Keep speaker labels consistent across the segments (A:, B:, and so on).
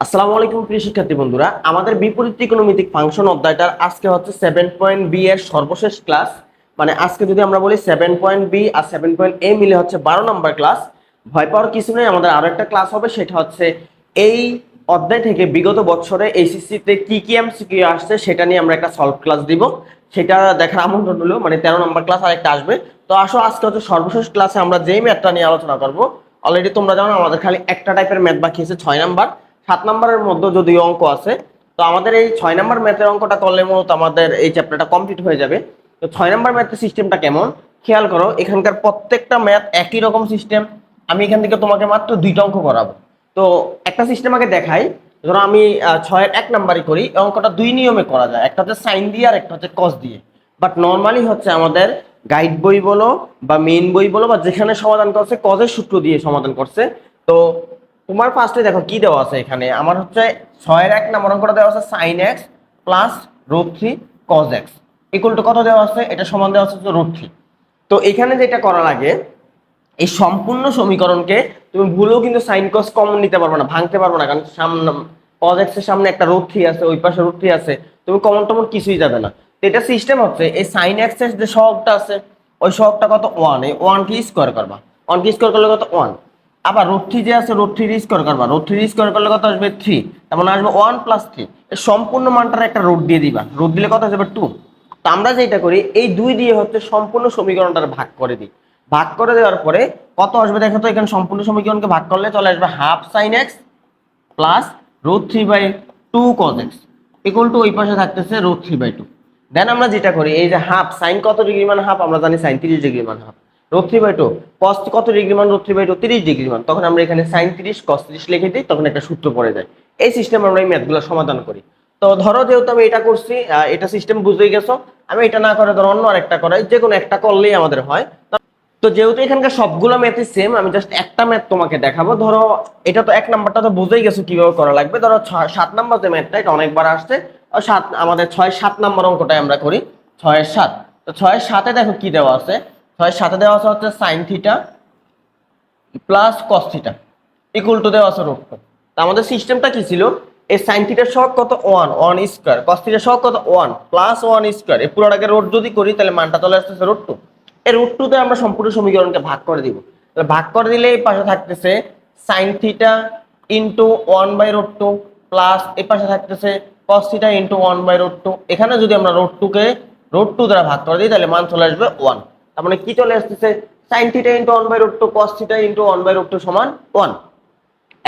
A: আসসালামু আলাইকুম, প্রিয় শিক্ষার্থী বন্ধুরা। আমাদের বিপরীত ত্রিকোণমিতিক ফাংশন অধ্যায়টার আজকে হচ্ছে সেভেন পয়েন্ট বি এর সর্বশেষ ক্লাস মানে আজকে যদি আমরা বলি সেভেন পয়েন্ট বি আর সেভেন পয়েন্ট এ মিলে হচ্ছে বারো নম্বর ক্লাস ভয় পাওয়ার কিছু নেই, আমাদের আরও একটা ক্লাস হবে, সেটা হচ্ছে এই অধ্যায় থেকে বিগত বছরে এইচএসসিতে কি কি এমসিকিউ আসছে, সেটা নিয়ে আমরা একটা সলভ ক্লাস দিব। সেটা দেখার আমন্ত্রণ হলো মানে তেরো নম্বর ক্লাস আর একটা আসবে। তো আসো, আজকে হচ্ছে সর্বশেষ ক্লাসে আমরা যেই ম্যাথটা নিয়ে আলোচনা করব। অলরেডি তোমরা জানো, আমাদের খালি একটা টাইপের ম্যাথ বাকি আছে, ছয় নাম্বার। সাত নাম্বারের মধ্যে যদি অঙ্ক আছে, তো আমাদের এই ছয় নাম্বার ম্যাথের অঙ্কটা করলে মূলত আমাদের এই চ্যাপ্টারটা কমপ্লিট হয়ে যাবে। তো ছয় নাম্বার ম্যাথের সিস্টেমটা কেমন? খেয়াল করো, এখানকার প্রত্যেকটা ম্যাথ একই রকম সিস্টেম আমি এখান থেকে তোমাকে মাত্র দুইটা অঙ্ক করাবো। তো একটা সিস্টেম আগে দেখাই। ধরো আমি ছয়ের এক নাম্বারই করি অঙ্কটা দুই নিয়মে করা যায়। একটা হচ্ছে সাইন দিয়ে আর একটা হচ্ছে কস দিয়ে। বাট নর্মালি হচ্ছে আমাদের গাইড বই বলো বা মেইন বই বলো বা যেখানে সমাধান করছে কজের সূত্র দিয়ে সমাধান করছে। তো তোমার ফার্স্টে দেখো কি দেওয়া আছে এখানে? আমার হচ্ছে ছয়ের এক নাম্বার অঙ্কটা দেওয়া আছে sine x plus root three cos x equal to কত দেওয়া আছে? এটা সমান দেওয়া আছে রুট থ্রি তো এখানে যেটা করা লাগে, এই সম্পূর্ণ সমীকরণকে তুমি ভুলেও কিন্তু সাইন কস কমন নিতে পারবে না, ভাঙতে পারবে না, কারণ সামনে কজ এক্সের সামনে একটা রুট থ্রি আছে, ওই পাশে রুট থ্রি আছে, তুমি কমন টমন কিছুই যাবে না। তো এটা সিস্টেম হচ্ছে, এই সাইন এক্সের যে সহগটা আছে, ওই সহগটা কত? ওয়ান এই ওয়ান কি স্কোয়ার করবা। ওয়ান কি স্কোয়ার করলে কত? ওয়ান আবার রোড থ্রি যে আছে রোড থ্রি স্কোয়ার করবা। রোড থ্রি স্কোয়ার করলে কত আসবে? থ্রি তার মানে আসবে ওয়ান প্লাস থ্রি সম্পূর্ণ মানটার একটা রোড দিয়ে দিবা। রোড দিলে কত আসবে? টু তো আমরা যেটা করি, এই দুই দিয়ে হচ্ছে সম্পূর্ণ সমীকরণটা ভাগ করে দিই। ভাগ করে দেওয়ার পরে কত আসবে দেখো তো, এখানে সম্পূর্ণ সমীকরণকে ভাগ করলে চলে আসবে half sine x plus root three by two cos x equal to ওই পাশে থাকতেছে root three by two then আমরা যেটা করি, এই যে হাফ সাইন কত ডিগ্রি মান হাফ আমরা জানি সাইন তিরিশ ডিগ্রি মান half root three by two cos কত ডিগ্রি মান? রুট থ্রি বাই টু তিরিশ ডিগ্রি মান। তখন আমরা এখানে সাইন তিরিশ কস তিরিশ লিখে দিই, তখন একটা সূত্র পড়ে যায়। এই সিস্টেম আমরা এই ম্যাথগুলো সমাধান করি। তো ধরো যেহেতু আমি এটা করছি এটা সিস্টেম বুঝতেই গেছো। আমি এটা না করে ধরো অন্য আরেকটা করাই, যে কোনো একটা করলেই আমাদের হয়। তো- যেহেতু এখানকার সবগুলো ম্যাথই সেম আমি জাস্ট একটা ম্যাথ তোমাকে দেখাবো। ধরো, এটা তো এক নাম্বারটা তো বুঝেই গেছো কীভাবে করা লাগবে। ধরো সাত নাম্বার যে ম্যাথটা এটা অনেকবার আসছে। সাত, আমাদের ছয় সাত নাম্বার অঙ্কটাই আমরা করি। ছয়ের সাত। তো ছয়ের সাথে দেখো কি দেওয়া আছে? ছয়ের সাথে দেওয়া আছে হচ্ছে sine theta plus cos theta equal to দেওয়া আছে রুট তা আমাদের সিস্টেমটা কি ছিল? এই সাইন থিটার সহগ কত? ওয়ান ওয়ান স্কোয়ার কস থিটার সহগ কত? ওয়ান প্লাস ওয়ান স্কোয়ার এই পুরোটাকে রোড যদি করি, তাহলে মানটা চলে আসতেছে রুট টু এই রুট টুতে আমরা সম্পূর্ণ সমীকরণকে ভাগ করে দিব। তাহলে ভাগ করে দিলে এই পাশে থাকতেছে sine theta into one by root two plus এই পাশে থাকতেছে cos into one by root two এখানে যদি আমরা রুট টুকে রুট টু দ্বারা ভাগ করে দিই, তাহলে মান চলে আসবে ওয়ান তার মানে কি চলে আসতেছে? Sine theta into one by root two cos theta into one by root two সমান ওয়ান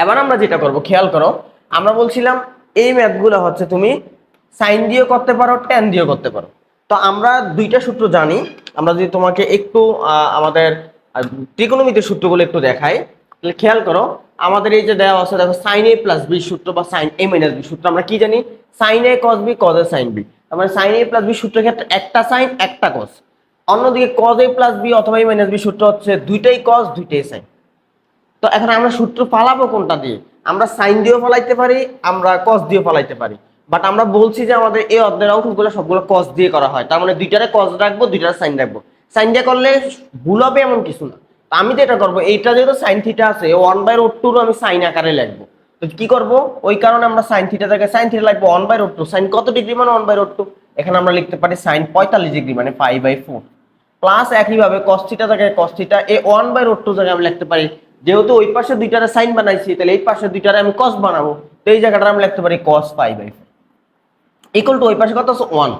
A: এবার আমরা যেটা করব, খেয়াল করো, আমরা বলছিলাম এই ম্যাথগুলো হচ্ছে তুমি সাইন দিয়েও করতে পারো ট্যান দিয়েও করতে পারো। তো আমরা দুইটা সূত্র জানি, আমরা যদি তোমাকে একটু আমাদের ত্রিকোণমিতির সূত্রগুলো একটু দেখাই, তাহলে খেয়াল করো, আমাদের এই যে দেওয়া আছে, দেখো সাইন এ প্লাস বি সূত্র বা সাইন এ মাইনাস বি সূত্র, আমরা কি জানি? Sine A cos B cos A sine B তার মানে সাইন এ প্লাস বি সূত্রের ক্ষেত্রে একটা সাইন একটা কস অন্যদিকে কজ এ প্লাস বি অথবা এ মাইনাস বি সূত্র হচ্ছে দুইটাই কজ দুইটাই সাইন তো এখন আমরা সূত্র ফালাবো কোনটা দিয়ে? আমরা সাইন দিয়েও ফালাইতে পারি, আমরা কস দিয়েও ফালাইতে পারি। বাট আমরা বলছি যে আমাদের এই অধ্যায়ের অঙ্কগুলো সবগুলো কস দিয়ে করা হয়। তার মানে দুইটারে কস রাখব, দুইটারে সাইন রাখব। সাইন দিয়ে করলে ভুল হবে এমন কিছু না। তো আমি যেটা করব, এইটা যেহেতু সাইন থিটা আছে ওয়ান বাই রোড টুর আমি সাইন আকারে লিখব। তো কি করব? ওই কারণে আমরা সাইন থিটা থেকে সাইন থিটা লাগবো one by root two sine কত ডিগ্রি মানে ওয়ান বাই রোড টু এখানে আমরা লিখতে পারি সাইন পঁয়তাল্লিশ ডিগ্রি মানে ফাইভ বাই ফোর প্লাস একইভাবে কস্টিটা জায়গায় কস্টিটা এ ওয়ান বাই রোড টু জায়গায় আমি লিখতে পারি। যেহেতু ওই পাশে দুইটারে সাইন বানাইছি, তাহলে এই পাশে দুইটারে আমি কস বানাবো। তো এই জায়গাটা আমি লিখতে পারি cos five by equal to ওই পাশে কত আছে? ওয়ান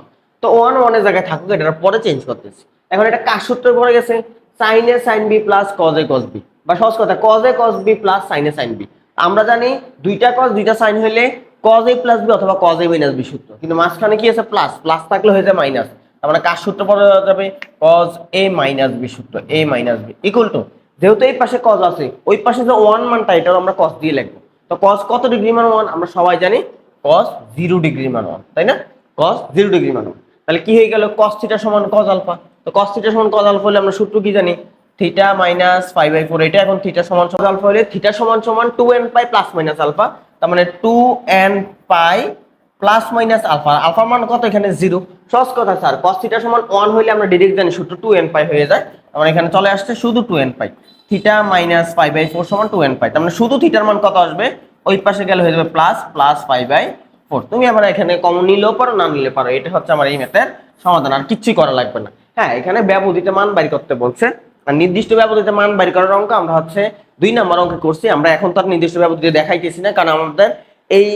A: তো ওয়ান ওয়ানের জায়গায় থাকুক, এটার পরে চেঞ্জ করতেছি। এখন এটা কার সূত্রে পড়ে গেছে? Sine A sine B plus cos A cos B বা সহজ কথা cos A cos B plus sine A sine B আমরা জানি দুইটা কজ দুইটা সাইন হইলে কজ এ প্লাস বি অথবা কজ এ মাইনাস বি সূত্র। কিন্তু মাঝখানে কি আছে? প্লাস প্লাস থাকলে হয়ে যায় মাইনাস তার মানে কার সূত্র পড়ে যাবে? কজ এ মাইনাস বি সূত্র A minus B equal to যেহেতু এই পাশে কজ আছে, ওই পাশে যে ওয়ান মানটা, এটাও আমরা কস দিয়ে লিখব। তো কস কত ডিগ্রি মান ওয়ান আমরা সবাই জানি কস জিরো ডিগ্রি মান ওয়ান তাই না? কস জিরো ডিগ্রি মান ওয়ান তাহলে কি হয়ে গেল? কস থিটা সমান কজ আলফা তো কস থিটা সমান কজ আলফা হলে আমরা সূত্র কি জানি? থিটা মাইনাস ফাইভ ফোর এটা এখন থিটা সমান সমান আলফা হলে থিটা সমান সমান two n pi plus minus alpha তার মানে two n pi plus minus alpha আলফার মান কত এখানে? জিরো সহজ কথা স্যার কস থিটা সমান ওয়ান হইলে আমরা ডিরেক্ট জানি সূত্র টু এন পাই হয়ে যায়। আমার এখানে চলে আসছে শুধু two n pi theta minus five by four সমান টু এন পাই তার মানে শুধু থিটার মান কত আসবে? ওই পাশে গেলে হয়ে যাবে plus plus five by four তুমি আবার এখানে কম নিলেও পারো, না নিলে পারো। এটা হচ্ছে আমার এই ম্যাথের সমাধান, আর কিচ্ছুই করা লাগবে না। হ্যাঁ এখানে ব্যবহৃত মান বাড়ি করতে বলছে। আর নির্দিষ্ট ব্যবহৃত মান বাড়ি করার অঙ্ক আমরা হচ্ছে দুই নম্বর অঙ্ক করছি। আমরা এখন তো আর নির্দিষ্ট ব্যবহৃত দেখাইতেছি না, কারণ আমাদের এই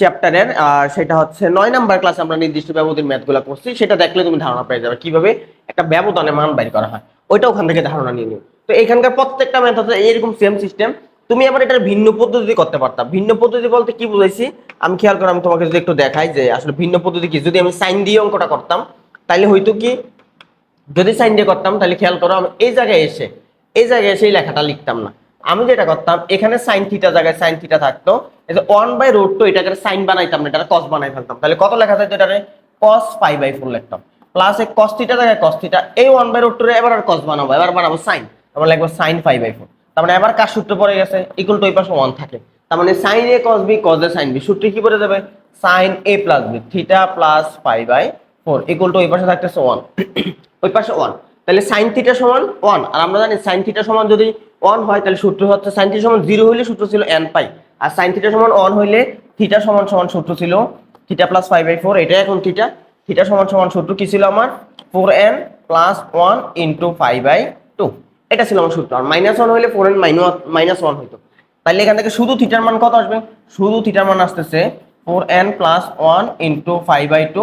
A: চ্যাপ্টারের সেটা হচ্ছে নয় নাম্বার ক্লাসে আমরা নির্দিষ্ট ব্যবধান ম্যাথগুলো করছি, সেটা দেখলে তুমি ধারণা পেয়ে যাবে কীভাবে একটা ব্যবধানে মান বাইর করা হয়। ওইটা ওখান থেকে ধারণা নিয়ে নিও। তো এখানকার প্রত্যেকটা ম্যাথ হচ্ছে এরকম সেম সিস্টেম তুমি আবার এটার ভিন্ন পদ্ধতি করতে পারতাম ভিন্ন পদ্ধতি বলতে কি বুঝাইছি? আমি খেয়াল করে আমি তোমাকে যদি একটু দেখাই যে আসলে ভিন্ন পদ্ধতি কি? যদি আমি সাইন দিয়ে অঙ্কটা করতাম তাহলে হয়তো কি? যদি সাইন দিয়ে করতাম তাহলে খেয়াল করো আমি এই জায়গায় এসে, এই জায়গায় এসে এই লেখাটা লিখতাম না। আমি যেটা করতাম, এখানে সাইন থিটা জায়গায় সাইন থিটা থাকতো এই ওয়ান বাই রোড টু এটাকে সাইন বানাইতাম না এটা কস বানাই ফেলতাম। তাহলে কত লেখা থাকতো এটারে? কস ফাইভ বাই ফোর লিখতাম। প্লাস এই কস থিটা জায়গায় কস এই ওয়ান বাই রোড টু এবার আর কস বানাবো, এবার বানাবো সাইন তারপর লিখব সাইন ফাইভ বাই ফোর তার মানে এবার কার সূত্র পড়ে গেছে? ইকুয়াল টু ওই পাশে ওয়ান থাকে। তার মানে sine A cos B cos A sine B সূত্র কি পড়ে যাবে? Sine A plus B theta plus five by four equal to ওই পাশে থাকতেছে ওয়ান ওই পাশে ওয়ান তাহলে সাইন থিটা সমান ওয়ান আর আমরা জানি সাইন থিটা সমান যদি ওয়ান হয়, তাহলে সূত্র হচ্ছে সাইন থিটা সমান জিরো হইলে সূত্র ছিল এন পাই। আর সাইন থিটা সমান ওয়ান হইলে থিটা সমান সমান সূত্র ছিল theta plus five by four এটা এখন থিটা থিটা সমান সমান সূত্র কি ছিল আমার? Four n plus one into five by two এটা ছিল আমার সূত্র। আর মাইনাস ওয়ান হইলে ফোর এন মাইনাস ওয়ান হইতো। তাহলে এখান থেকে শুধু থিটার মান কত আসবে? শুধু থিটার মান আসতেছে four n plus one into five by two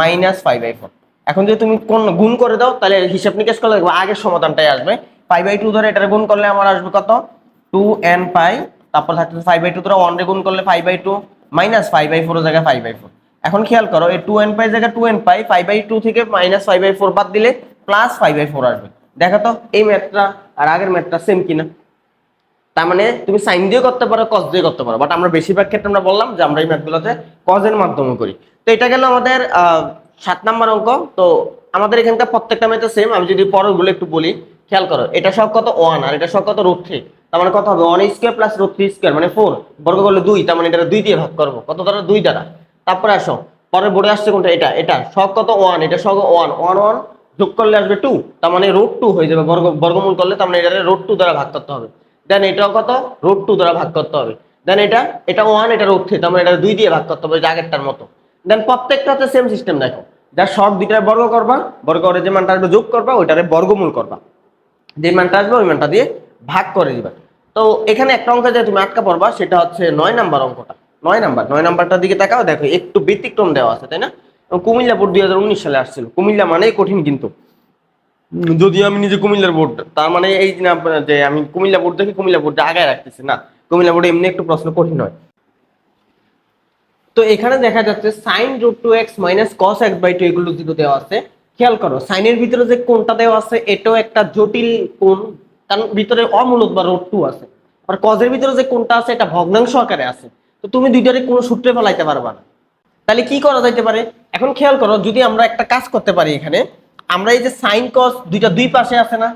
A: minus five by four এখন যদি তুমি কোন গুণ করে দাও, তাহলে হিসাব নিকাশ করলে দেখব আগের সমাধানটাই আসবে। ফাইভ বাই টু ধরে এটার গুণ করলে আমার আসবে কত? টু এন পাই তারপর থাকতেছে ফাইভ বাই টু ধরে ওয়ান রে গুণ করলে five by two minus five by four জায়গায় ফাইভ বাই ফোর এখন খেয়াল করো, এই টু এন পাই জায়গায় two n pi five by two থেকে মাইনাস ফাইভ বাই ফোর বাদ দিলে প্লাস ফাইভ বাই ফোর আসবে। দেখো তো, এই ম্যাথটা আর আগের ম্যাথটা সেম কিনা? তার মানে তুমি সাইন দিয়ে করতে পারো কস দিয়ে করতে পারো। বাট আমরা বেশিরভাগ ক্ষেত্রে আমরা বললাম যে আমরা এই ম্যাথগুলোতে কজের মাধ্যমে করি। তো এটা গেল আমাদের সাত নাম্বার অঙ্ক। তো আমাদের এখানকার প্রত্যেকটা ম্যাথে সেম আমি যদি পরেরগুলো একটু বলি, খেয়াল করো, এটা সব কত? ওয়ান আর এটা সব কত? রুট থ্রি তার মানে কত হবে? One square plus root three square মানে ফোর বর্গ করলে দুই, তার মানে এটা দুই দিয়ে ভাগ করব। কত দ্বারা দুই দ্বারা। তারপরে আসো, পরের বোর্ডে আসছে কোনটা? এটা এটা। সব কত? ওয়ান এটা সব ওয়ান ওয়ান ওয়ান যোগ করলে আসবে টু তার মানে রুট টু হয়ে যাবে। বর্গ, বর্গমূল করলে তার মানে এটা রুট টু দ্বারা ভাগ করতে হবে। দেন এটাও কত? রুট টু দ্বারা ভাগ করতে হবে। দেন এটা এটা ওয়ান এটা রুট থ্রি তার মানে এটা দুই দিয়ে ভাগ করতে হবে আগেরটার মতো। দেন প্রত্যেকটা হচ্ছে সেম সিস্টেম দেখো। যা সব দুইটার বর্গ করবা, বর্গ করে যে মানটা আসবে যোগ করবা, ওইটারে বর্গমূল করবা। যে মানটা আসবে, ওই মানটা দিয়ে ভাগ করে দিবা। তো এখানে একটা অঙ্ক যে তুমি আটকা পড়বা, সেটা হচ্ছে নয় নাম্বার অঙ্কটা নয় নাম্বার, নয় নাম্বারটার দিকে তাকাও, দেখো একটু ব্যতিক্রম দেওয়া আছে, তাই না? কুমিল্লা বোর্ড দুই হাজার উনিশ সালে আসছিল। কুমিল্লা মানেই কঠিন কিন্তু। যদি আমি নিজে কুমিল্লার বোর্ড, তার মানে এই যে আমি কুমিল্লা বোর্ড দেখি কুমিল্লা বোর্ডটা আগায় রাখতেছি, না। কুমিল্লা বোর্ডে এমনি একটু প্রশ্ন কঠিন হয়। তো এখানে দেখা যাচ্ছে sine root two x minus cos x by two এগুলো দেওয়া আছে, খেয়াল করো সাইনের ভিতরে যে কোনটা দেওয়া আছে, এটাও একটা জটিল কোণ কারণ ভিতরে অমূলত বা রোড টু আছে। আর কজের ভিতরে যে কোনটা আছে, এটা ভগ্নাংশ আকারে আছে। তো তুমি দুইটারে কোনো সূত্রে ফেলাইতে পারবা না। তাহলে কি করা যাইতে পারে? এখন খেয়াল করো, যদি আমরা একটা কাজ করতে পারি এখানে, আমরা এই যে সাইন কস দুইটা দুই পাশে আছে না,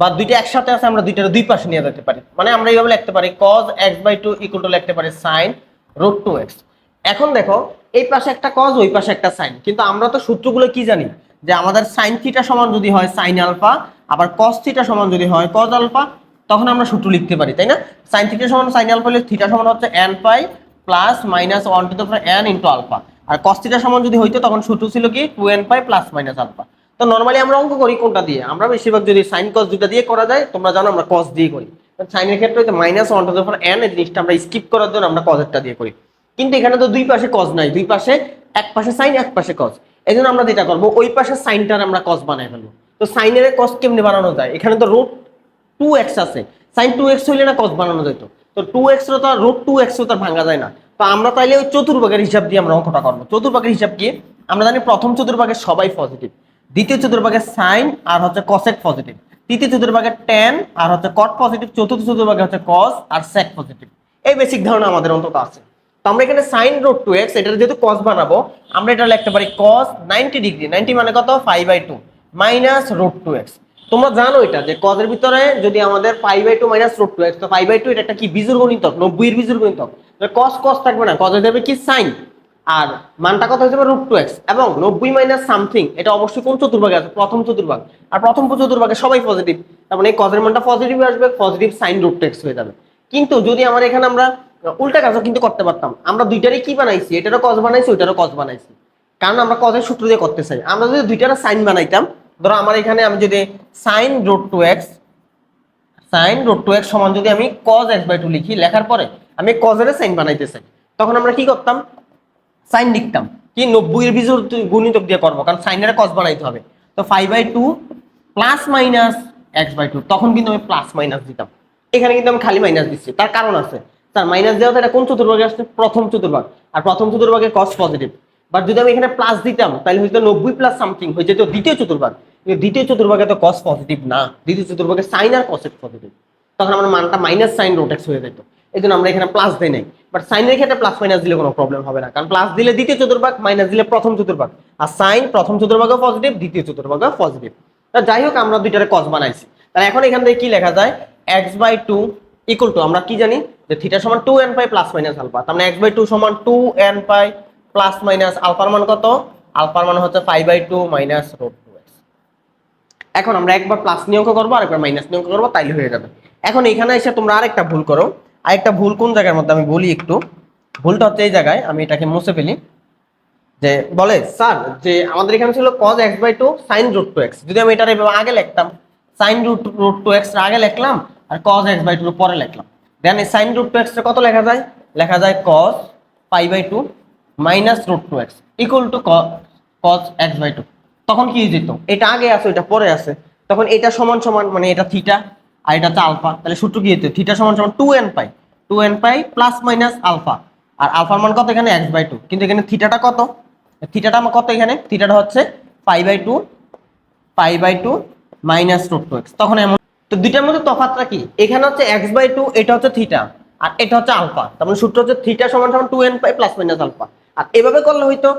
A: বা দুইটা একসাথে আছে, আমরা দুইটার দুই পাশে নিয়ে যেতে পারি। মানে আমরা এইভাবে লিখতে পারি cos x by two equal to লিখতে পারি সাইন রোড টু এক্স এখন দেখো, এই পাশে একটা কজ ওই পাশে একটা সাইন কিন্তু আমরা তো সূত্রগুলো কি জানি? যে আমাদের সাইন থিটা সমান যদি হয় সাইন আলফা আবার কস থিটা সমান যদি হয় কজ আলফা তখন আমরা সূত্র লিখতে পারি, তাই না? সাইন থিটা সমান সাইন আলফা হলে থিটা সমান হচ্ছে n pi plus minus one to the n into alpha R cos theta সমান যদি হইতো, তখন সূত্র ছিল কি? Two n pi plus minus alpha তো নর্মালি আমরা অঙ্ক করি কোনটা দিয়ে? আমরা বেশিরভাগ যদি সাইন কস দুটা দিয়ে করা যায়, তোমরা জানো আমরা কস দিয়ে করি। সাইনের ক্ষেত্রে minus one to the n এই জিনিসটা আমরা স্কিপ করার জন্য আমরা কজেরটা দিয়ে করি। কিন্তু এখানে তো দুই পাশে কজ নাই, দুই পাশে এক পাশে সাইন এক পাশে কজ এই আমরা যেটা করব, ওই পাশে সাইনটার আমরা কজ বানাই ফেলব। তো সাইনের কজ কেমনি বানানো যায়? এখানে তো রুট টু এক্স আছে। সাইন টু এক্স হইলে না কস বানানো যেত তো টু এক্স তো রুট টু এক্স তো ভাঙা যায় না। তো আমরা তাইলে ওই চতুর্ভাগের হিসাব দিয়ে আমরা অঙ্কটা করব। চতুর্ভাগের হিসাব কি? আমরা জানি প্রথম চতুর্ভাগের সবাই পজিটিভ দ্বিতীয় চতুর্ভাগের সাইন আর হচ্ছে কসেক পজিটিভ তৃতীয় চতুর্ভাগের টেন আর হচ্ছে কট পজিটিভ চতুর্থ চতুর্ভাগে হচ্ছে কস আর সেক পজিটিভ এই বেসিক ধারণা আমাদের অন্তত আছে। তো আমরা এখানে সাইন রোড টু এক্স এটা যেহেতু কস বানাবো, আমরা এটা লিখতে পারি কস নাইনটি ডিগ্রি নাইনটি মানে কত? Five by two minus root two x তোমরা জানো এটা যে কজের ভিতরে যদি আমাদের five by two minus root two x তো ফাইভ বাই টু এটা একটা কি বিজুর গণিতক? নব্বইয়ের বিজুর গণিতক। কস কস থাকবে না। কজে দেবে কি সাইন আর মানটা কত হয়ে রুট টু এক্স এবং নব্বই মাইনাস সামথিং এটা অবশ্যই কোন চতুর্ভাগে আছে? প্রথম চতুর্ভাগ। আর প্রথম চতুর্ভাগে সবাই পজিটিভ তার মানে কজের মানটা পজিটিভ আসবে positive sine root two x হয়ে যাবে। কিন্তু যদি আমার এখানে আমরা উল্টা কাজও কিন্তু করতে পারতাম। আমরা দুইটারই কি বানাইছি? এটারও কজ বানাইছি, ওইটারও কজ বানাইছি। কারণ আমরা কজের সূত্র দিয়ে করতে চাই। আমরা যদি দুইটারও সাইন বানাইতাম ধরো আমার এখানে আমি যদি sine root two x sine root two x সমান যদি আমি কজ এক্স বাই টু লিখি, লেখার পরে আমি কজের সাইন বানাইতে চাই। তখন আমরা কি করতাম? সাইন লিখতাম। কি? নব্বই এর বিজোর গুণিতক দিয়ে করব, কারণ সাইনের কজ বানাইতে হবে। তো five by two plus minus x by two তখন কিন্তু আমি প্লাস মাইনাস দিতাম। এখানে কিন্তু আমি খালি মাইনাস দিচ্ছি। তার কারণ আছে। তার মাইনাস দেওয়া এটা কোন চতুর্ভাগে আসছে? প্রথম চতুর্ভাগ। আর প্রথম চতুর্ভাগে কস পজিটিভ বাট যদি আমি এখানে প্লাস দিতাম, তাহলে হয়তো নব্বই প্লাস সামথিং হয়ে যেত দ্বিতীয় চতুর্ভাগ। দ্বিতীয় চতুর্ভাগে তো কস পজিটিভ না, দ্বিতীয় চতুর্ভাগে সাইন আর কসেট পজিটিভ তখন আমার মানটা মাইনাস সাইন রোটেক্স হয়ে যেত। এই জন্য আমরা এখানে প্লাস দেই নাই। বাট সাইনের ক্ষেত্রে প্লাস মাইনাস দিলে কোনো প্রবলেম হবে না। কারণ প্লাস দিলে দ্বিতীয় চতুর্ভাগ মাইনাস দিলে প্রথম চতুর্ভাগ। আর সাইন প্রথম চতুর্ভাগও পজিটিভ দ্বিতীয় চতুর্ভাগও পজিটিভ তা যাই হোক, আমরা দুইটারে কস বানাইছি। তাহলে এখন এখান থেকে কি লেখা যায়? X by two equal to আমরা কি জানি? যে থিটা সমান two n pi plus minus alpha তার মানে এক্স বাই টু সমান two n pi plus minus আলফার মান কত? আলফার মান হচ্ছে five by two minus root two এখন আমরা একবার প্লাস নিয়ে অঙ্ক করব, আরেকবার মাইনাস নিয়ে অঙ্ক করব, তাইলে হয়ে যাবে। এখন এখানে এসে তোমরা আরেকটা ভুল করো। আরেকটা ভুল কোন জায়গার মধ্যে আমি বলি একটু? ভুলটা হচ্ছে এই জায়গায়, আমি এটাকে মুছে ফেলি। যে বলে, স্যার, যে আমাদের এখানে ছিল cos x by two sine root two x যদি আমি এটার এভাবে আগে লিখতাম sine root root two x আগে লিখলাম, আর কজ x বাই টু পরে লিখলাম। দেন এই সাইন রুট টু এক্স কত লেখা যায়? লেখা যায় cos pi by two minus root two x equal to cos x by two তখন কি যেত এটা আগে আছে এটা পরে আছে। তখন এটা সমান সমান মানে এটা থিটা আর এটা হচ্ছে আলফা তাহলে সূত্র কি হতো থিটা সমান সমান two n pi. Two n pi plus minus alpha আর আলফার মান কত এখানে? এক্স বাই টু কিন্তু এখানে থিটাটা কত? থিটাটা আমার কত এখানে? থিটাটা হচ্ছে pi by two pi by two minus root two x তখন এমন তো দুইটার মধ্যে তফাতটা কি? এখানে হচ্ছে এক্স বাই টু এটা হচ্ছে থিটা আর এটা হচ্ছে আলফা তার মানে সূত্র হচ্ছে থিটা সমান সমান two n pi plus minus alpha আর এভাবে করলে হয়তো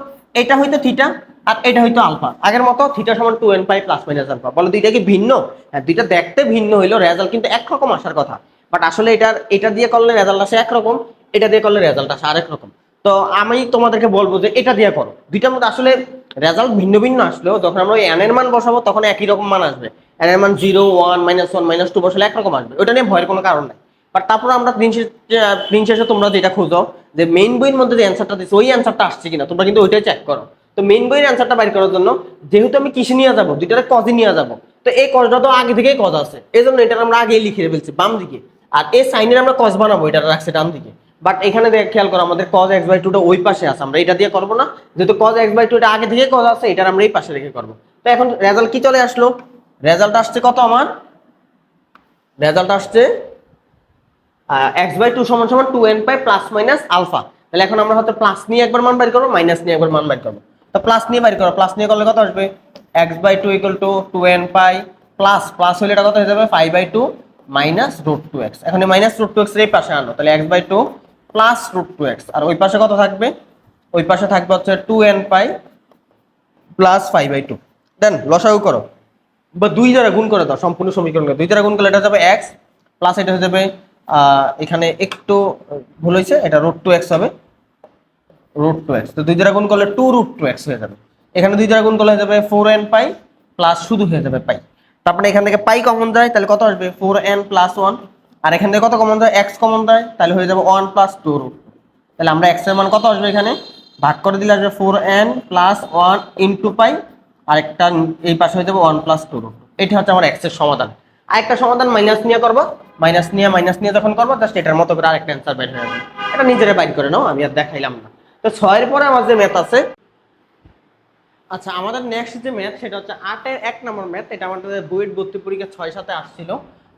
A: এটা হয়তো থিটা আর এটা হয়তো আলফা। আগের মতো থিটা সমান two n pi plus minus alpha বলে দুইটা কি ভিন্ন? হ্যাঁ দুইটা দেখতে ভিন্ন হইল রেজাল্ট কিন্তু একরকম আসার কথা। বাট আসলে এটার, এটা দিয়ে করলে রেজাল্ট আসে একরকম, এটা দিয়ে করলে রেজাল্ট আসে আরেক রকম। তো আমি তোমাদেরকে বলব যে এটা দিয়ে করো। দুইটার মধ্যে আসলে রেজাল্ট ভিন্ন ভিন্ন আসলেও যখন আমরা এন এর মান বসাবো, তখন একই রকম মান আসবে। এন এর মান zero one minus one minus two বসালে একরকম আসবে। ওটা নিয়ে ভয়ের কোনো কারণ নাই। বাট তারপর আমরা দিন শেষে দিন শেষে তোমরা যেটা খুঁজো, যে মেইন বইয়ের মধ্যে যে অ্যান্সারটা দিচ্ছে ওই অ্যান্সারটা আসছে কিনা, তোমরা কিন্তু ওইটাই চেক করো। তো মেইন বইয়ের অ্যান্সারটা বাইর করার জন্য, যেহেতু আমি কিসে নিয়ে যাব, দুইটারে কজে নিয়ে যাব, তো এই কজটা তো আগে থেকেই কজ আছে এই জন্য এটা আমরা আগেই লিখে ফেলছি, বাম দিকে। আর এই সাইনের আমরা কজ বানাবো এটা রাখছে ডান দিকে। বাট এখানে দেখ, খেয়াল করো, আমাদের কজ এক্স বাই টুটা ওই পাশে আছে, আমরা এটা দিয়ে করব না, যেহেতু কজ এক্স বাই টু এটা আগে থেকে কজ আছে এটা আমরা এই পাশে রেখে করব। তো এখন রেজাল্ট কি চলে আসলো? রেজাল্ট আসছে কত আমার? রেজাল্ট আসছে এক্স বাই টু সমান সমান two n pi plus minus alpha তাহলে এখন আমরা হয়তো প্লাস নিয়ে একবার মান বাইর করব মাইনাস নিয়ে একবার মান বাইর করব। তো প্লাস নিয়ে বাইর করো। প্লাস নিয়ে করলে কত আসবে? X by two equal to two n pi plus plus হলে এটা কত হয়ে যাবে? Five by two minus root two x এখন মাইনাস রুট টু এক্স এই পাশে আনো তাহলে x by two plus root two x আর ওই পাশে কত থাকবে? ওই পাশে থাকবে হচ্ছে two n pi plus five by two then, লসাগু করো। বা দুই দ্বারা গুণ করে দাও, সম্পূর্ণ সমীকরণ দুই দ্বারা গুণ করলে এটা যাবে এক্স প্লাস এটা হয়ে যাবে এখানে একটু ভুল হয়েছে, এটা রুট টু এক্স হবে। রুট টু এক্স তো দুই দ্বারা গুণ করলে টু রুট টু এক্স হয়ে যাবে। এখানে দুই দ্বারা গুণ করলে হয়ে যাবে ফোর এন পাই প্লাস শুধু হয়ে যাবে পাই তারপরে এখান থেকে পাই কমন যায়, তাহলে কত আসবে? ফোর এন প্লাস ওয়ান আর এখান থেকে কত কমন যায়? এক্স কমন যায়, তাহলে হয়ে যাবে ওয়ান প্লাস টু রুট তাহলে আমরা এক্সের মান কত আসবে এখানে? ভাগ করে দিলে আসবে four n plus one into pi আর একটা এই পাশে হয়ে যাবে ওয়ান প্লাস টু রুট এটা হচ্ছে আমার এক্সের সমাধান। আরেকটা সমাধান মাইনাস নিয়ে করব। মাইনাস নিয়ে মাইনাস নিয়ে যখন করব জাস্ট এটার মতো করে আরেকটা অ্যান্সার বের হয়ে যাবে। এটা নিজেরা বাইর করে নাও, আমি আর দেখাইলাম না। তো ছয়ের পরে আমার যে ম্যাথ আছে আচ্ছা আমাদের নেক্সট যে ম্যাথ সেটা হচ্ছে আটের এক নম্বর ম্যাথ এটা আমাদের বুয়েট ভর্তি পরীক্ষা ছয় সাথে আসছিল।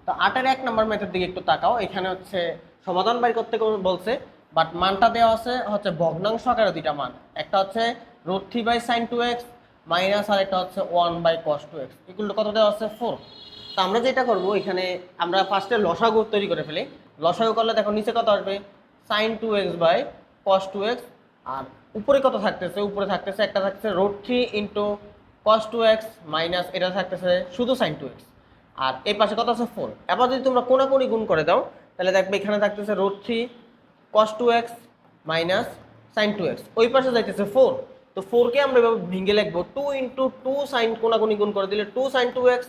A: তো আটের এক নম্বর ম্যাথের দিকে একটু তাকাও, এখানে হচ্ছে সমাধান বাই করতে বলছে বাট মানটা দেওয়া আছে হচ্ছে ভগ্নাংশ আকারে দুইটা মান। একটা হচ্ছে root three by sine two x minus আর একটা হচ্ছে one by cos two x এগুলো কত দেওয়া আছে? ফোর তো আমরা যেটা করব, এখানে আমরা ফার্স্টে লসাগু তৈরি করে ফেলি। লসাগু করলে দেখো নিচে কত আসবে? Sine two x by cos two x আর উপরে কত থাকতেছে? উপরে থাকতেছে, একটা থাকতেছে root three into cos two x minus এটা থাকতেছে শুধু সাইন টু এক্স আর এই পাশে কত আছে? ফোর এবার যদি তোমরা কোনাকুনি গুণ করে দাও, তাহলে দেখবে এখানে থাকতেছে root three cos two x minus sine two x ওই পাশে যাইতেছে ফোর তো ফোরকে আমরা এভাবে ভেঙে লিখব টু ইন্টু টু সাইন কোনাকুনি গুণ করে দিলে two sine two x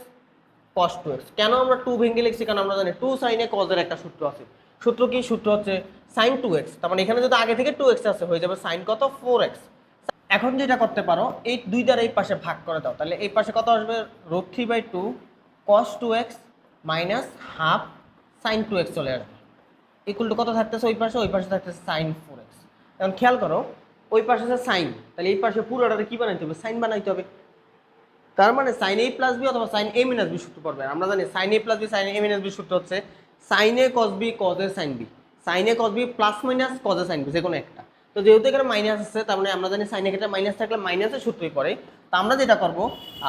A: cos two x কেন আমরা টু ভেঙে লিখছি? কারণ আমরা জানি টু সাইনে কজের একটা সূত্র আছে। সূত্র কি? সূত্র হচ্ছে সাইন টু এক্স তার মানে এখানে যদি আগে থেকে টু এক্স আছে, হয়ে যাবে সাইন কত? ফোর এক্স এখন যেটা করতে পারো, এই দুই দ্বারা এই পাশে ভাগ করে দাও। তাহলে এই পাশে কত আসবে? Root three by two cos two x minus half sine two x চলে আসবে। ইকুয়াল টু কত থাকতেছে? ওই পাশে ওই পাশে থাকতেছে সাইন ফোর এক্স এখন খেয়াল করো, ওই পাশে আছে সাইন তাহলে এই পাশে পুরোটারে কী বানাইতে হবে? সাইন বানাইতে হবে। তার মানে সাইন এ প্লাস বি অথবা সাইন এ মাইনাস বি সূত্র পড়বে। আমরা জানি sine A plus B sine A minus B সূত্র হচ্ছে sine cos B cos sine B sine cos B plus minus cos sine B যে কোনো একটা। তো যেহেতু এখানে মাইনাস আছে, তার মানে আমরা জানি সাইন এ ক্ষেত্রে মাইনাস থাকলে মাইনাসের সূত্রই পড়ে। তো আমরা যেটা করব,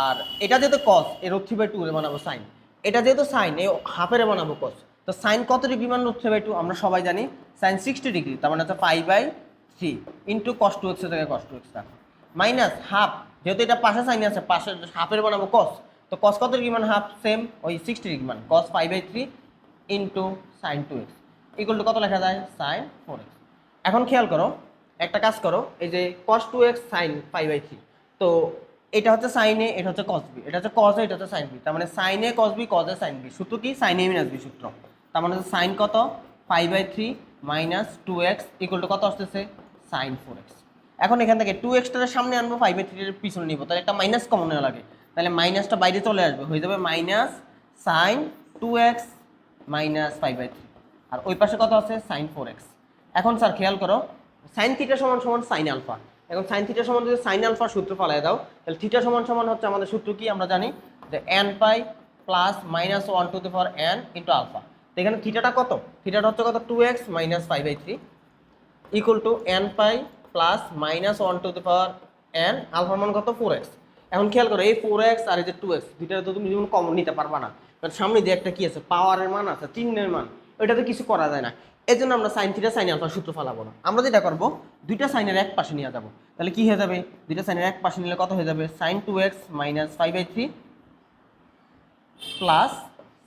A: আর এটা যেহেতু কস এর থ্রি বাই টু বানাবো সাইন এটা যেহেতু সাইন এ হাফের বানাবো কস তো সাইন কত ডিগ্রি মান থ্রি বাই টু আমরা সবাই জানি সাইন সিক্সটি ডিগ্রি তার মানে হচ্ছে five by three into cos two x থেকে কস টু এক্স রাখো মাইনাস হাফ যেহেতু এটা পাশে সাইন আছে পাশে হাফের বানাবো কস তো কস কত ডিগ্রি মান? হাফ সেম ওই সিক্সটি ডিগ্রি মান। Cos five by three into sine two x equal to কত লেখা যায়? সাইন ফোর এক্স এখন খেয়াল করো, একটা কাজ করো, এই যে cos two x sine five by three তো এটা হচ্ছে সাইন এ, এটা হচ্ছে কস বি এটা হচ্ছে কস এ, এটা হচ্ছে সাইন বি তার মানে sine A cos B cos A sine B সূত্র কি? সাইন এ মাইনাস বি সূত্র। তার মানে হচ্ছে সাইন কত? Five by three minus two x equal to কত আসতেছে? সাইন ফোর এক্স এখন এখান থেকে টু এক্সটার সামনে আনব ফাইভ বাই থ্রির পিছনে নিবো। তাহলে একটা মাইনাস কমন লাগে। তাহলে মাইনাসটা বাইরে চলে আসবে, হয়ে যাবে minus sine two x minus five by three আর ওই পাশে কত আছে? সাইন ফোর এক্স এখন স্যার খেয়াল করো সাইন থিটা সমান সমান সাইন আলফা এখন সাইন থিটা সমান যদি সাইন আলফা সূত্র ফালাই দাও, তাহলে থিটা সমান সমান হচ্ছে আমাদের সূত্র কি? আমরা জানি যে n pi plus minus one to the power n into alpha তো এখানে থিটাটা কত? থিটাটা হচ্ছে কত? Two x minus five by three equal to n pi plus minus one to the power n আলফার মান কত? ফোর এক্স এখন খেয়াল করো, এই ফোর এক্স আর এই যে টু এক্স দুইটা তো তুমি যেমন কমন নিতে পারবা না। কারণ সামনে দিয়ে একটা কি আছে? পাওয়ারের মান আছে, চিহ্নের মান। ওইটাতে কিছু করা যায় না। এই জন্য আমরা সাইন থিটা সাইন আলফা সূত্র ফালাবো না। আমরা যেটা করব, দুইটা সাইনের এক পাশে নিয়ে যাব। তাহলে কি হয়ে যাবে? দুইটা সাইনের এক পাশে নিলে কত হয়ে যাবে? Sine two x minus five by three plus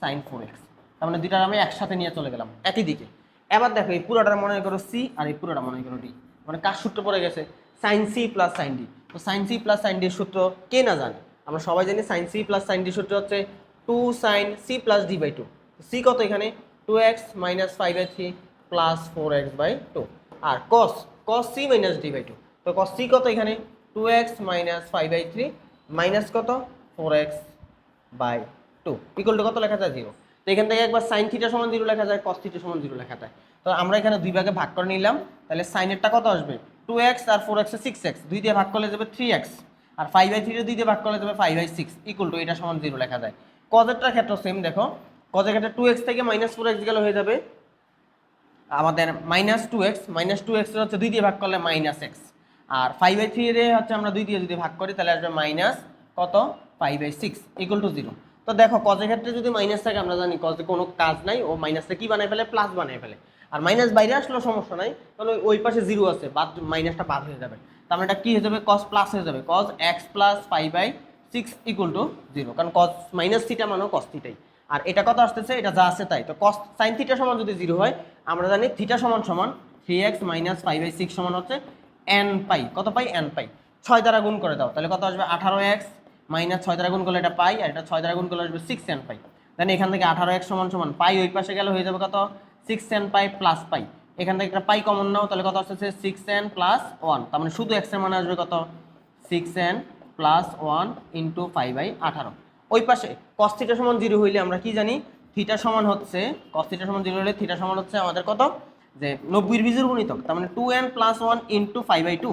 A: sine four x তার মানে দুইটা আমি একসাথে নিয়ে চলে গেলাম। একই দিকে। এবার দেখো, এই পুরোটা মনে করো সি আর এই পুরোটা মনে করো ডি মানে কার সূত্র পড়ে গেছে? Sine C plus sine D তো সাইন সি প্লাস সাইন ডির সূত্র কে না জানে? আমরা সবাই জানি sine C plus sine D সূত্র হচ্ছে two sine C plus D by two C কত এখানে? Two x minus five by three plus four x by two R cos cos C minus D by two তো cos C কত এখানে? Two x minus five by three minus কত? Four x by two equal to কত লেখা যায়? Zero তো এখান থেকে একবার সাইন থিটা সমান জিরো লেখা যায় কস থিটা সমান জিরো লেখা যায়। তো আমরা এখানে দুই ভাগে ভাগ করে নিলাম। তাহলে সাইনেরটা কত আসবে? টু এক্স আর ফোর এক্স সিক্স এক্স দুই দিয়ে ভাগ করলে যাবে থ্রি এক্স আর ফাইভ বাই থ্রি দুই দিয়ে ভাগ করলে যাবে five by six equal to এটা সমান জিরো লেখা যায়। কজেরটার ক্ষেত্রে সেম দেখো। কজের ক্ষেত্রে টু এক্স থেকে মাইনাস ফোর এক্স গেলে হয়ে যাবে আমাদের minus two x minus two x হচ্ছে দুই দিয়ে ভাগ করলে মাইনাস এক্স আর ফাইভ বাই থ্রি হচ্ছে আমরা দুই দিয়ে যদি ভাগ করি, তাহলে আসবে মাইনাস কত? Five by six equal to zero তো দেখো, কজের ক্ষেত্রে যদি মাইনাস থাকে, আমরা জানি কজে কোনো কাজ নাই, ও মাইনাসটা কি বানায় ফেলে? প্লাস বানায় ফেলে। আর মাইনাস বাইরে আসলেও সমস্যা নাই, তাহলে ওই পাশে জিরো আছে, বাদ মাইনাসটা বাদ হয়ে যাবে। তার মানে এটা কী হয়ে যাবে? কস প্লাস হয়ে যাবে। Cos x plus five by six equal to zero কারণ কস মাইনাস থিটা মানেও কস থিটাই আর এটা কত আসতেছে? এটা যা আছে তাই। তো কস সাইন থিটা সমান যদি জিরো হয়, আমরা জানি থিটা সমান সমান three x minus five by six সমান হচ্ছে এন পাই কত পাই? এন পাই ছয় দ্বারা গুণ করে দাও, তাহলে কত আসবে? আঠারো এক্স মাইনাস ছয় দ্বারা গুণ করলে এটা পাই আর এটা ছয় দ্বারা গুণ করলে আসবে সিক্স এন পাই দেন এখান থেকে আঠারো এক্স সমান সমান পাই ওই পাশে গেলে হয়ে যাবে কত? Six n pi plus pi এখান থেকে একটা পাই কমন নাও, তাহলে কত আসতেছে? সিক্স এন প্লাস ওয়ান তার মানে শুধু এক্সের মানে আসবে কত? Six n plus one into five by আঠারো। ওই পাশে কস থিটা সমান জিরো হইলে আমরা কি জানি? থিটা সমান হচ্ছে কস থিটা সমান জিরো হলে থিটা সমান হচ্ছে আমাদের কত? যে নব্বইয়ের বীজের গুণিতক, তার মানে two n plus one into five by two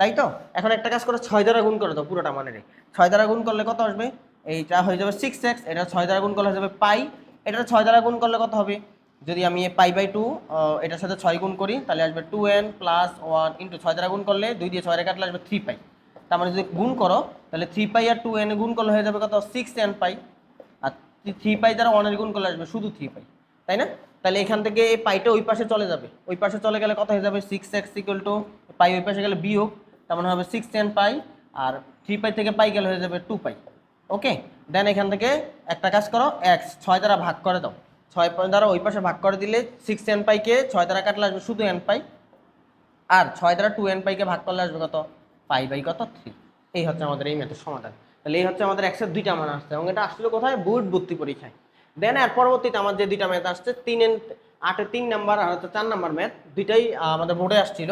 A: তাই তো? এখন একটা কাজ করে, ছয় দ্বারা গুণ করে দাও, পুরোটা মানে রে ছয় দ্বারা গুণ করলে কত আসবে? এইটা হয়ে যাবে সিক্স এক্স এটা ছয় দ্বারা গুণ করলে হয়ে যাবে পাই এটা ছয় দ্বারা গুণ করলে কত হবে? যদি আমি পাই বাই টু এটার সাথে ছয় গুণ করি, তাহলে আসবে two n plus one into ছয় দ্বারা গুণ করলে দুই দিয়ে ছয় রে কাটলে আসবে থ্রি পাই তার মানে যদি গুণ করো, তাহলে থ্রি পাই আর টু এন গুণ করলে হয়ে যাবে কত? সিক্স এন পাই আর থ্রি পাই দ্বারা ওয়ানের গুণ করলে আসবে শুধু থ্রি পাই তাই না? তাহলে এখান থেকে এই পাইটা ওই পাশে চলে যাবে। ওই পাশে চলে গেলে কত হয়ে যাবে? Six x equal to pi ওই পাশে গেলে বিয়োগ। তার মানে হবে সিক্স টেন পাই আর থ্রি পাই থেকে পাই গেলে হয়ে যাবে টু পাই ওকে? দেন এখান থেকে একটা কাজ করো এক্স ছয় দ্বারা ভাগ করে দাও। ছয় পাই দ্বারা ওই পাশে ভাগ করে দিলে সিক্স এন পাইকে ছয় দ্বারা কাটলে আসবে শুধু এন পাই আর ছয় দ্বারা টু এন পাইকে ভাগ করলে আসবে কত? পাই বাই কত থ্রি এই হচ্ছে আমাদের এই ম্যাথের সমাধান। তাহলে এই হচ্ছে আমাদের একশো দুইটা মান আসছে এবং এটা আসলে কোথায়? বুট বুদ্ধি পরীক্ষায়। দেন এর পরবর্তীতে আমার যে দুইটা ম্যাথ আসছে, তিন আটের তিন নাম্বার আর হচ্ছে চার নাম্বার ম্যাথ দুইটাই আমাদের বোর্ডে আসছিল।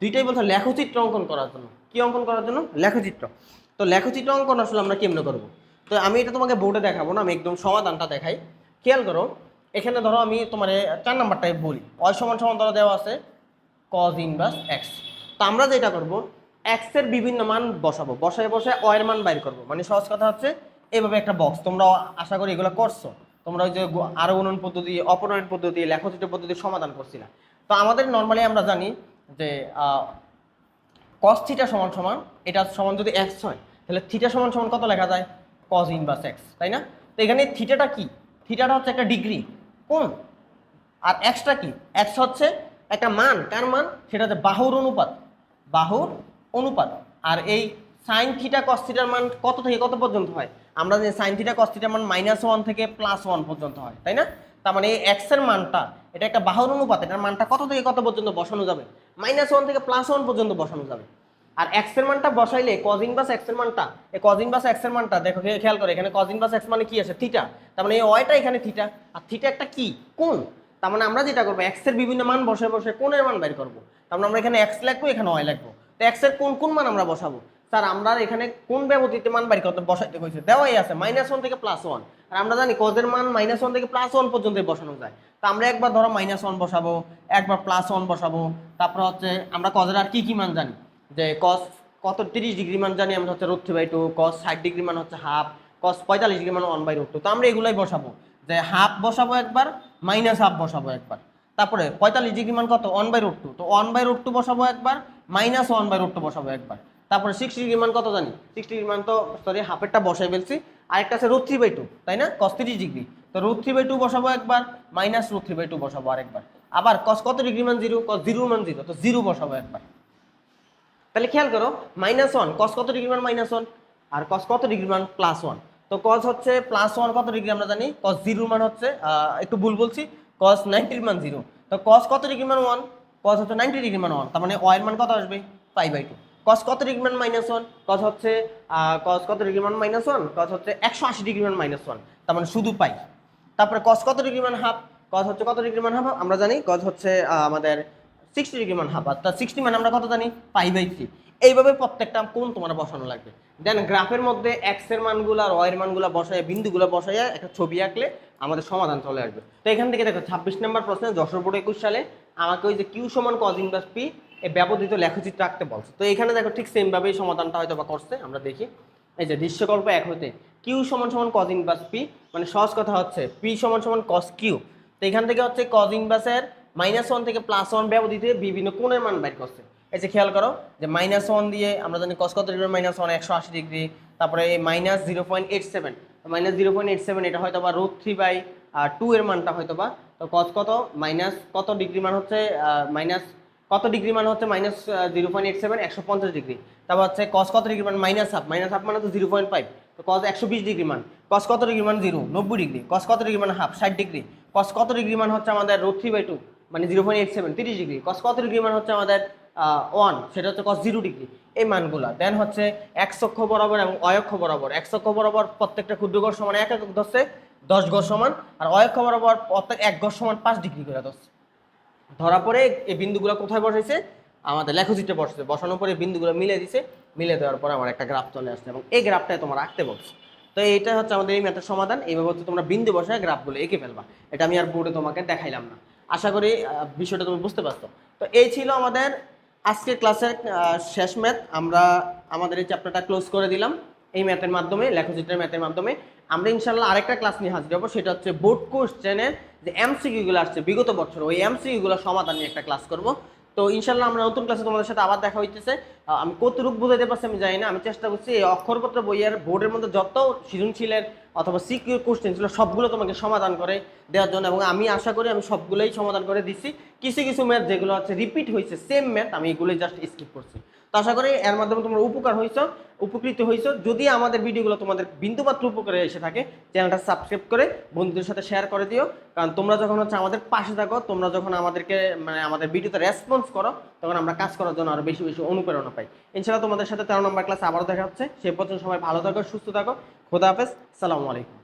A: দুইটাই বলতে লেখচিত্র অঙ্কন করার জন্য। কি অঙ্কন করার জন্য? লেখচিত্র। তো লেখচিত্র অঙ্কন আসলে আমরা কেমনে করব? তো আমি এটা তোমাকে বোর্ডে দেখাবো না, আমি একদম সমাধানটা দেখাই। খেয়াল করো, এখানে ধরো আমি তোমার চার নাম্বারটাই বলি। অয় সমান সমান ধরো দেওয়া আছে কজ ইনভার্স এক্স তো আমরা যেটা করব এক্সের বিভিন্ন মান বসাবো। বসায় বসায় অয়ের মান বাইর করব। মানে সহজ কথা হচ্ছে, এভাবে একটা বক্স তোমরা আশা করি এগুলো করছ। তোমরা ওই যে আরও আরোহণ পদ্ধতি, অপনয়ন পদ্ধতি লেখচিত্র পদ্ধতি সমাধান করছিলা। তো আমাদের নর্মালি আমরা জানি যে কস থিটা সমান সমান, এটা সমান যদি এক্স হয়, তাহলে থিটা সমান সমান কত লেখা যায়? কজ ইনভার্স এক্স তাই না? তো এখানে থিটাটা কি? থিটাটা হচ্ছে একটা ডিগ্রি কোন? আর এক্সটা কি? এক্স হচ্ছে একটা মান। কার মান? সেটা হচ্ছে বাহুর অনুপাত। বাহুর অনুপাত। আর এই সাইন থিটা কস মান কত থেকে কত পর্যন্ত হয়? আমরা যে সাইন থিটা কস মান মাইনাস ওয়ান থেকে প্লাস ওয়ান পর্যন্ত হয়, তাই না? তার মানে এই এক্সের মানটা, এটা একটা বাহুর অনুপাত, এটার মানটা কত থেকে কত পর্যন্ত বসানো যাবে? মাইনাস ওয়ান থেকে প্লাস ওয়ান পর্যন্ত বসানো যাবে। আর এক্সের মানটা বসাইলে কজিন বাস এক্সের মানটা, এই কজিন বাস এক্সের মানটা, দেখো খেয়াল করে, এখানে কজিন বাস এক্স মানে কি আছে? থিটা তার মানে এই ওয়াইটা এখানে থিটা আর থিটা একটা কি? কোন তার মানে আমরা যেটা করব এক্সের বিভিন্ন মান বসে বসে কোনের মান বের করব। তার মানে আমরা এখানে এক্স লিখব, এখানে ওয়াই লিখব। এর কোন কোন মান আমরা বসাবো? স্যার, আমরা এখানে কোন ব্যবধিতে মান বের করতে বসাইতে কইছে? দেওয়াই আছে মাইনাস ওয়ান থেকে প্লাস ওয়ান আর আমরা জানি কজের মান মাইনাস ওয়ান থেকে প্লাস ওয়ান পর্যন্ত বসানো যায়। তো আমরা একবার ধরো মাইনাস ওয়ান বসাবো, একবার প্লাস ওয়ান বসাবো। তারপর হচ্ছে আমরা কজের আর কি কি মান জানি? যে কস কত তিরিশ ডিগ্রি মান জানি, আমরা হচ্ছে থ্রি বাই টু কস ষাট ডিগ্রি মান হচ্ছে হাফ কস পঁয়তাল্লিশ ডিগ্রি মান ওয়ান বাই রুট টু তো আমরা এগুলাই বসাবো। যে হাফ বসাবো একবার মাইনাস হাফ বসাবো একবার। তারপরে পঁয়তাল্লিশ ডিগ্রি মান কত? ওয়ান বাই রুট টু তো ওয়ান বাই রুট টু বসাবো একবার minus one by root two বসাবো একবার। তারপরে সিক্স ডিগ্রি মান কত জানি? সিক্স ডিগ্রি মান তো সরি হাফেরটা বসাই ফেলছি। আরেকটা আছে রুট থ্রি বাই টু তাই না? কস তিরিশ ডিগ্রি তো রুট থ্রি বাই টু বসাবো একবার minus root three by two বসাবো আরেকবার। আবার কস কত ডিগ্রি মান? জিরো কস জিরো মান জিরো তো জিরো বসাবো একবার। তাহলে খেয়াল করো মাইনাস ওয়ান কস কত ডিগ্রি মান? মাইনাস ওয়ান আর কস কত ডিগ্রি মান? প্লাস ওয়ান তো কস হচ্ছে প্লাস ওয়ান কত ডিগ্রি আমরা জানি? কস জিরো মান হচ্ছে একটু ভুল বলছি। কস নাইনটি মান জিরো তো কস কত ডিগ্রি মান ওয়ান কস হচ্ছে নাইনটি ডিগ্রি মান ওয়ান তার মানে ওয়ার মান কত আসবে? পাই বাই টু কস কত ডিগ্রি মান মাইনাস ওয়ান কস হচ্ছে কস কত ডিগ্রি মান মাইনাস ওয়ান কস হচ্ছে একশো আশি ডিগ্রি মান মাইনাস ওয়ান তার মানে শুধু পাই। তারপরে কস কত ডিগ্রি মান হাফ কস হচ্ছে কত ডিগ্রি মান হাফ আমরা জানি কস হচ্ছে আমাদের সিক্সটি ডিগ্রি মান হাফ অর্থাৎ সিক্সটি মান আমরা কত জানি? পাই বাই থ্রি এইভাবে প্রত্যেকটা কোন তোমার বসানো লাগবে। দেন গ্রাফের মধ্যে এক্সের মানগুলো আর ওয়াই এর মানগুলো বসায়, বিন্দুগুলো বসায়, একটা ছবি আঁকলে আমাদের সমাধান চলে আসবে। তো এখান থেকে দেখো, ছাব্বিশ নম্বর প্রশ্নে যশোর বোর্ড একুশ সালে আমাকে ওই যে কিউ সমান কজ ইনভার্স পি এই ব্যবহৃত লেখচিত্র আঁকতে বলছে। তো এখানে দেখো ঠিক সেম ভাবেই সমাধানটা হয়তো বা করছে, আমরা দেখি। এই যে দৃশ্যকল্প এক হতে কিউ সমান সমান কজ ইনভার্স পি মানে সহজ কথা হচ্ছে পি সমান সমান কস কিউ তো এখান থেকে হচ্ছে কজ ইনভার্সের মাইনাস ওয়ান থেকে প্লাস ওয়ান ব্যবধিতে বিভিন্ন কোণের মান বের করছে। এই যে খেয়াল করো যে মাইনাস ওয়ান দিয়ে আমরা জানি কস কত ডিগ্রি? মাইনাস ওয়ান একশো আশি ডিগ্রি। তারপরে এই minus zero point eight seven minus zero point eight seven এটা হয়তো বা রুট থ্রি বাই টু এর মানটা হয়তো বা তো কস কত? মাইনাস কত ডিগ্রি মান হচ্ছে মাইনাস কত ডিগ্রি মান হচ্ছে minus zero point eight seven একশো পঞ্চাশ ডিগ্রি। তারপর হচ্ছে কস কত ডিগ্রি মান? মাইনাস হাফ মাইনাস হাফ মানে তো জিরো পয়েন্ট ফাইভ তো কস একশো বিশ ডিগ্রি মান। কস কত ডিগ্রি মান? জিরো নব্বই ডিগ্রি। কস কত ডিগ্রি মান? হাফ ষাট ডিগ্রি। কস কত ডিগ্রি মান হচ্ছে আমাদের রোড থ্রি বাই টু মানে জিরো পয়েন্ট এইট সেভেন তিরিশ ডিগ্রি। কস কত ডিগ্রি মান হচ্ছে আমাদের ওয়ান সেটা হচ্ছে কস জিরো ডিগ্রি এই মানগুলা। দেন হচ্ছে এক অক্ষ বরাবর এবং অয়ক্ষ বরাবর। এক অক্ষ বরাবর প্রত্যেকটা ক্ষুদ্র গড় সমান এক একক ধরছে, দশ গড় সমান, আর অয়ক্ষ বরাবর প্রত্যেক এক গড় সমান পাঁচ ডিগ্রি করে ধরছে। ধরা পরে এই বিন্দুগুলো কোথায় বসাইছে? আমাদের লেখচিত্রে বসেছে বসানোর পরে বিন্দুগুলো মিলে দিছে। মিলে দেওয়ার পরে আমার একটা গ্রাফ চলে আসছে এবং এই গ্রাফটাই তোমার আঁকতে বলছে। তো এইটা হচ্ছে আমাদের এই ম্যাথের সমাধান। এইভাবে হচ্ছে তোমরা বিন্দু বসায় গ্রাফগুলো এঁকে ফেলবা। এটা আমি আর বোর্ডে তোমাকে দেখাইলাম না। আশা করি বিষয়টা তুমি বুঝতে পারছ। তো এই ছিল আমাদের আজকের ক্লাসের শেষ ম্যাথ আমরা আমাদের এই চ্যাপ্টারটা ক্লোজ করে দিলাম। এই ম্যাথের মাধ্যমে, লেখচিত্রের ম্যাথের মাধ্যমে। আমরা ইনশাল্লাহ আরেকটা ক্লাস নিয়ে হাজির হব, সেটা হচ্ছে বোর্ড কোশ্চেনের যে এমসিকিউগুলো আসছে, বিগত বছর, ওই এমসিকিউগুলো সমাধান নিয়ে একটা ক্লাস করব। তো ইনশাল্লাহ আমরা নতুন ক্লাসে তোমাদের সাথে আবার দেখা হইতেছে। আমি কত রূপ বুঝাইতে পারছি আমি জানি না, আমি চেষ্টা করছি এই অক্ষরপত্র বইয়ের বোর্ডের মধ্যে যত সৃজনশীলের অথবা সিকিউর কোশ্চেন ছিল সবগুলো তোমাকে সমাধান করে দেওয়ার জন্য এবং আমি আশা করি আমি সবগুলোই সমাধান করে দিছি। কিছু কিছু ম্যাথ যেগুলো আছে রিপিট হয়েছে সেম ম্যাথ আমি এগুলোই জাস্ট স্কিপ করছি। তো আশা করি এর মাধ্যমে তোমরা উপকার হয়েছ উপকৃত হয়েছ যদি আমাদের ভিডিওগুলো তোমাদের বিন্দুমাত্র উপকারে এসে থাকে, চ্যানেলটা সাবস্ক্রাইব করে বন্ধুদের সাথে শেয়ার করে দিও। কারণ তোমরা যখন হচ্ছে আমাদের পাশে থাকো, তোমরা যখন আমাদেরকে মানে আমাদের ভিডিওতে রেসপন্স করো, তখন আমরা কাজ করার জন্য আরও বেশি বেশি অনুপ্রেরণা পাই। ইনশাআল্লাহ তোমাদের সাথে তেরো নম্বর ক্লাস আবারও দেখা হচ্ছে। সে পর্যন্ত সবাই ভালো থাকো, সুস্থ থাকো। খোদা হাফেজ। সালামু আলাইকুম।